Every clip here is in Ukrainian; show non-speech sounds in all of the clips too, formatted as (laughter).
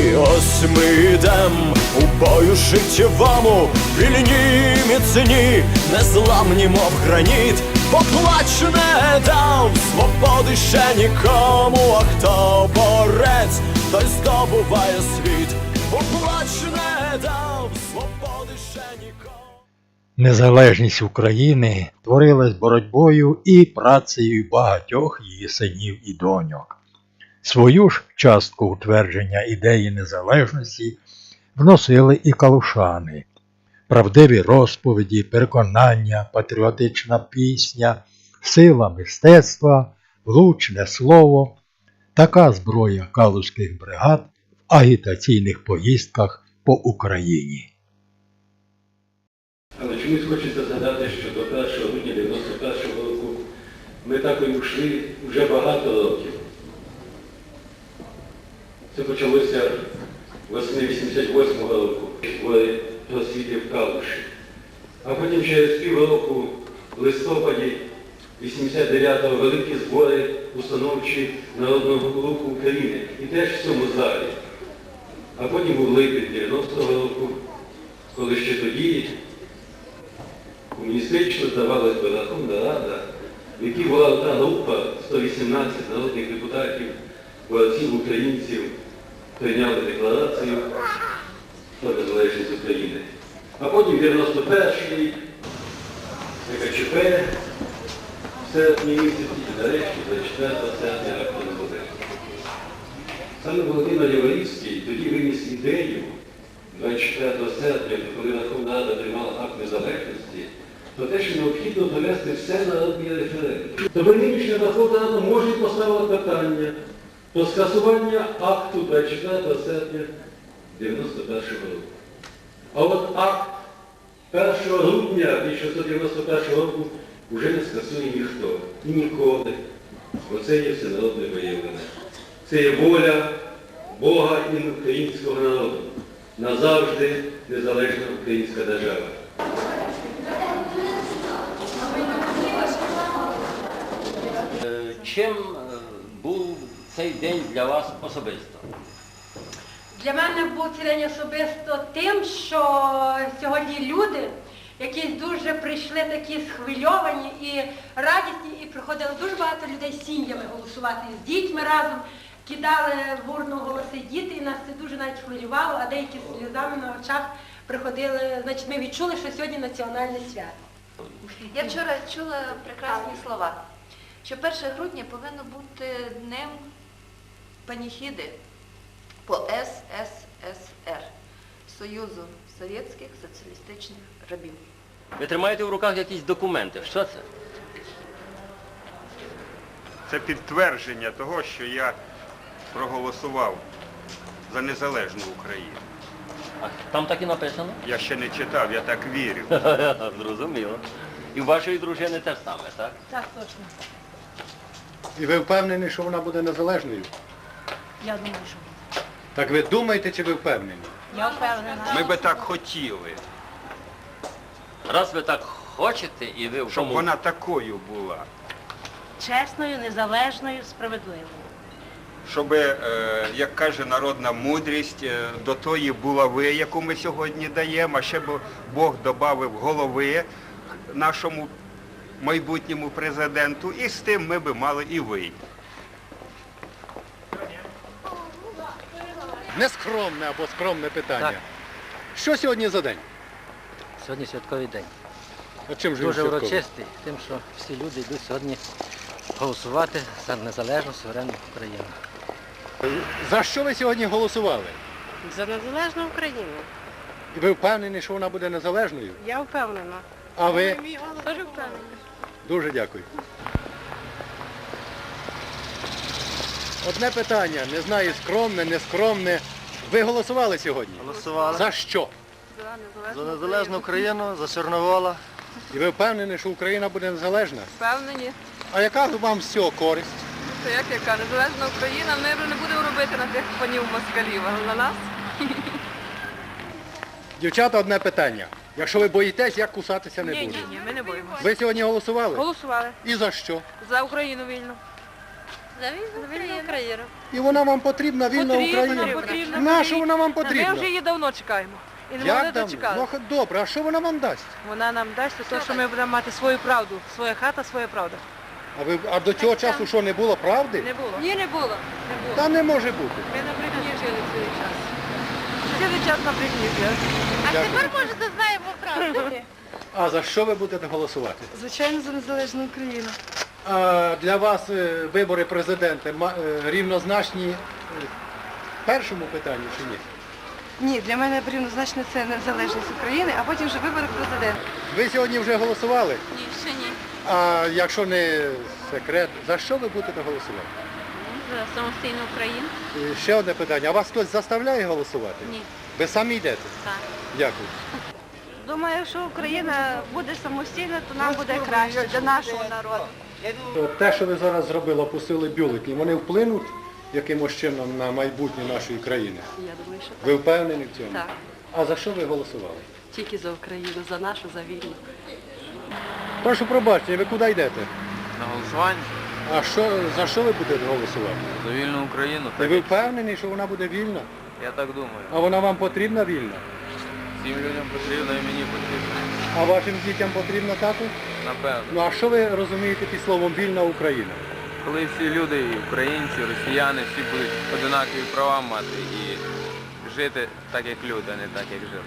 І ось ми йдем у бою життєвому, вільні міцні, незламні, мов граніт, поплач не дав свободи ще нікому, а хто борець, той здобуває світ, поплач не дав свободи ще нікому. Незалежність України творилась боротьбою і працею багатьох її синів і доньок. Свою ж частку утвердження ідеї незалежності вносили і калушани. Правдиві розповіді, переконання, патріотична пісня, сила мистецтва, влучне слово така зброя калузьких бригад в агітаційних поїздках по Україні. Але чомусь хочеться згадати, що до 1 грудня 91-го року ми так і йшли вже багато років. Це почалося восени 88-го року, коли просвіти в Калуші. А потім через півроку, в листопаді 89-го великі збори установчі Народного руху України. І теж в цьому залі. А потім був липень 90-го року, коли ще тоді комуністично здавалась Верховна Рада, в якій була та група 118 народних депутатів, борців українців, прийняли декларацію про незалежність України. А потім 91 рік, ТКЧП, все місяці, нарешті, 24 серпня акту незалежності. Саме Володимир Яворівський тоді виніс ідею 24 серпня, коли Верховна Рада приймала акт незалежності, про те, що необхідно довести все народні референдум. Тобто нинішня Верховна Рада може поставити питання про скасування акту 24 серпня 91 року. А от акт 1 грудня 1691 року вже не скасує ніхто і ніколи. Оце є всенародне виявлення. Це є воля Бога і українського народу. Назавжди незалежна українська держава. Е, Чим цей день для вас особисто? Для мене був цей день особисто тим, що сьогодні люди, які дуже прийшли такі схвильовані і радісні, і приходило дуже багато людей з сім'ями голосувати з дітьми разом, кидали в урну голоси діти, і нас це дуже навіть хвилювало, а деякі з сльозами на очах приходили. Значить, ми відчули, що сьогодні національне свято. Я вчора чула прекрасні слова, що 1 грудня повинно бути днем паніхіди по СССР Союзу Совєтських Соціалістичних Рабів. Ви тримаєте в руках якісь документи. Що це? Це підтвердження того, що я проголосував за незалежну Україну. А там так і написано? Я ще не читав, я так вірю. (laughs) Зрозуміло. І у вашої дружини те саме, так? Так, точно. І ви впевнені, що вона буде незалежною? Я думаю, що Так ви думаєте, чи ви впевнені? я впевнена. Ми би так хотіли, Раз ви так хочете, і ви в щоб тому... вона такою була. чесною, незалежною, справедливою. Щоб, е, як каже народна мудрість, е, до тої булави, яку ми сьогодні даємо, а ще б Бог додав голови нашому майбутньому президенту, і з тим ми би мали і вийти. Нескромне або скромне питання. Так. Що сьогодні за день? Сьогодні святковий день. А чим же він Дуже святковий? урочистий, тим, що всі люди йдуть сьогодні голосувати за незалежну суверенну Україну. За що ви сьогодні голосували? За незалежну Україну. І ви впевнені, що вона буде незалежною? Я впевнена. А ви? Дуже впевнена. Дуже дякую. Одне питання, не знаю, скромне, нескромне. Ви голосували сьогодні? Голосували За що? За незалежну, за незалежну Україну, за Чорновола. І ви впевнені, що Україна буде незалежна? Впевнені. А яка вам з цього користь? То як яка незалежна Україна, ми вже не будемо робити на тих панів москалів, а на нас. Дівчата, одне питання. Якщо ви боїтесь, я кусатися не Ні, буду. ні, ні, ми не боїмося. Ви сьогодні голосували? Голосували І за що? за Україну вільну. За вільну Україну. І вона вам потрібна, вільна Потрібна, Україна? потрібна. Нащо вона вам Ми потрібна? вже її давно чекаємо. І не Як давно? Ну, добре, а що вона вам дасть? Вона нам дасть те, що ми будемо мати свою правду. Своя хата, своя правда. А, ви, а до цього часу що, не було правди? Не було. Ні, не було. Не було. Та не може бути. Ми на брехні жили цілий час. Цілий час на брехні жили. А Дякую. тепер, може, знаємо правду. А за що ви будете голосувати? Звичайно, за незалежну Україну. А для вас е, вибори президента е, рівнозначні е, першому питанню чи ні? Ні, для мене рівнозначно це незалежність України, а потім вже вибори президента. Ви сьогодні вже голосували? Ні, ще ні. А якщо не секрет, за що ви будете голосувати? За самостійну Україну. І ще одне питання. А вас хтось заставляє голосувати? Ні. Ви самі йдете? Так. Дякую. Думаю, якщо Україна буде самостійна, то нам буде краще для нашого народу. Те, що ви зараз зробили, опустили бюлетні, вони вплинуть якимось чином на майбутнє нашої країни? Я думаю, що Ви впевнені в цьому? Так. А за що ви голосували? тільки за Україну, за нашу, за вільну. Прошу пробачення, ви куди йдете? На голосування А що, за що ви будете голосувати? за вільну Україну. І ви впевнені, що вона буде вільна? Я так думаю. А вона вам потрібна вільна? Всім людям потрібно і мені потрібно. А вашим дітям потрібна також? Напевно. Ну а що ви розумієте під словом вільна Україна? Коли всі люди, і українці, росіяни, всі будуть одинакові права мати і жити так, як люди, а не так, як жили.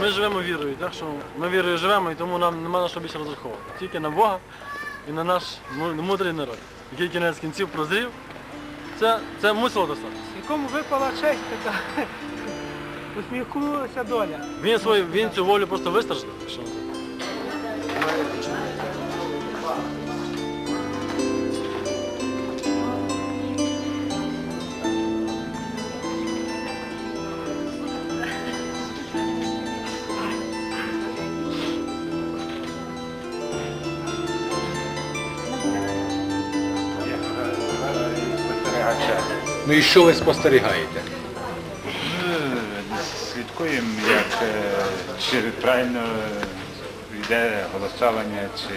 Ми живемо вірою, так що ми вірою живемо і тому нам нема на що більше розраховувати. Тільки на Бога і на наш мудрий народ, який кінець кінців прозрів. Це, це мусило достатися. Якому випала честь така? (laughs) Усміхнулася доля. Він свою він цю волю просто вистраждав. Ну і що ви спостерігаєте? Слідкуємо, як е, чи правильно йде голосування, чи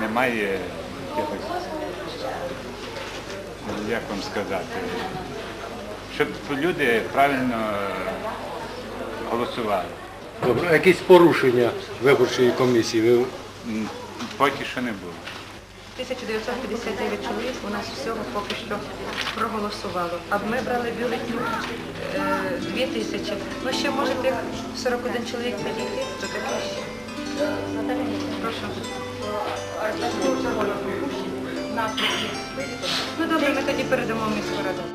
немає якихось, як вам сказати, щоб люди правильно голосували. Добре, якісь порушення виборчої комісії ви Поки що не було. 1959 чоловік у нас всього поки що проголосувало. А ми брали бюлетні е, 2 тисячі. Ну ще може тих 41 чоловік підійти, то таке. Прошу. Ну добре, ми тоді передамо міську раду.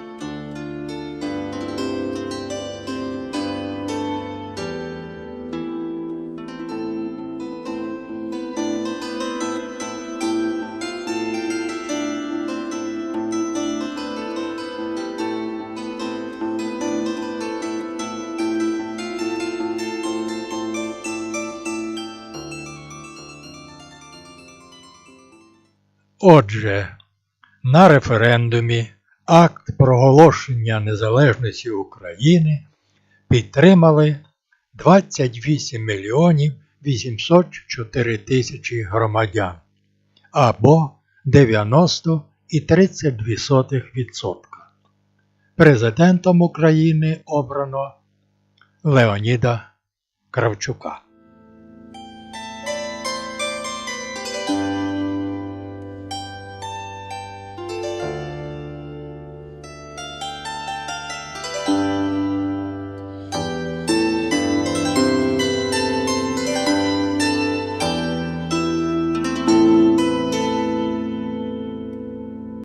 Отже, на референдумі акт проголошення незалежності України підтримали 28 мільйонів 804 тисячі громадян або 90,32%. Президентом України обрано Леоніда Кравчука.